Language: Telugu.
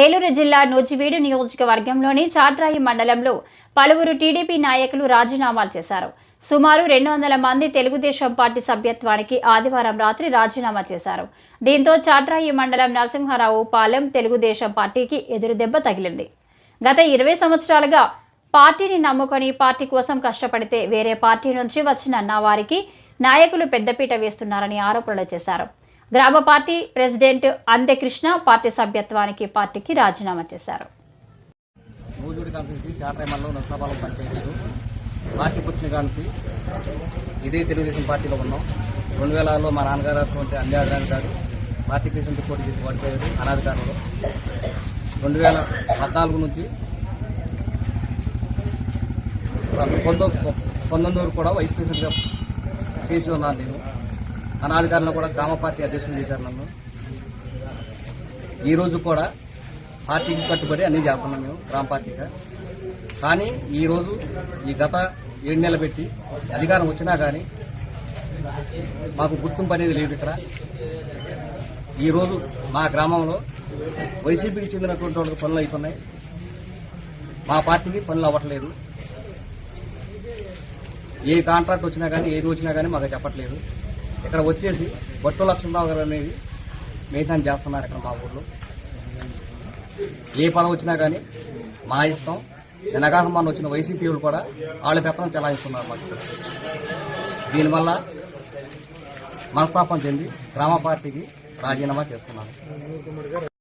ఏలూరు జిల్లా నూజివీడు నియోజకవర్గంలోని చాట్రాయి మండలంలో పలువురు టీడీపీ నాయకులు రాజీనామాలు చేశారు. సుమారు రెండు వందల మంది తెలుగుదేశం పార్టీ సభ్యత్వానికి ఆదివారం రాత్రి రాజీనామా చేశారు. దీంతో చాట్రాయి మండలం నరసింహారావు పాలెం తెలుగుదేశం పార్టీకి ఎదురుదెబ్బ తగిలింది. గత ఇరవై సంవత్సరాలుగా పార్టీని నమ్ముకొని పార్టీ కోసం కష్టపడితే వేరే పార్టీ నుంచి వచ్చిన నా వారికి నాయకులు పెద్దపీట వేస్తున్నారని ఆరోపణలు చేశారు. గ్రామ పార్టీ ప్రెసిడెంట్ అంత్యకృష్ణ పార్టీ సభ్యత్వానికి పార్టీకి రాజీనామా చేశారు. పార్టీ పుట్టిన ఇదే తెలుగుదేశం పార్టీలో ఉన్నాం. రెండు వేలలో మా నాన్నగారు అటువంటి అంజాదరాని కాదు పార్టీ ప్రెసిడెంట్ పోటీ చేసి ఓడిపోయారు అనాధికారంలో. రెండు వేల పద్నాలుగు నుంచి పంతొమ్మిది పంతొమ్మిది వరకు కూడా వైస్ ప్రెసిడెంట్గా చేసి ఉన్నాను నేను. అనాధికారంలో కూడా గ్రామ పార్టీ అధ్యక్షులు చేశారు నన్ను. ఈ రోజు కూడా పార్టీకి కట్టుబడి అన్ని చేస్తున్నాం మేము గ్రామ పార్టీగా. కానీ ఈరోజు ఈ గత ఏడు నెలలు పెట్టి అధికారం వచ్చినా కానీ మాకు గుర్తింపు అనేది లేదు ఇక్కడ. ఈరోజు మా గ్రామంలో వైసీపీకి చెందినటువంటి వాళ్ళకి పనులు అవుతున్నాయి మా పార్టీకి పనులు అవ్వట్లేదు. ఏ కాంట్రాక్ట్ వచ్చినా కానీ ఏది వచ్చినా కానీ మాకు చెప్పట్లేదు. ఇక్కడ వచ్చేసి బొట్టు లక్ష్మణరావు గారు అనేది మెయింటైన్ చేస్తున్నారు ఇక్కడ మా ఊర్లో. ఏ పదం వచ్చినా కానీ మా ఇష్టం. నినగాహమాన్ వచ్చిన వైసీపీ వాళ్ళు కూడా వాళ్ళ పెత్తనం చెలాయిస్తున్నారు మాకు ఇక్కడ. దీనివల్ల మనస్తాపం చెంది గ్రామ పార్టీకి రాజీనామా చేస్తున్నారు.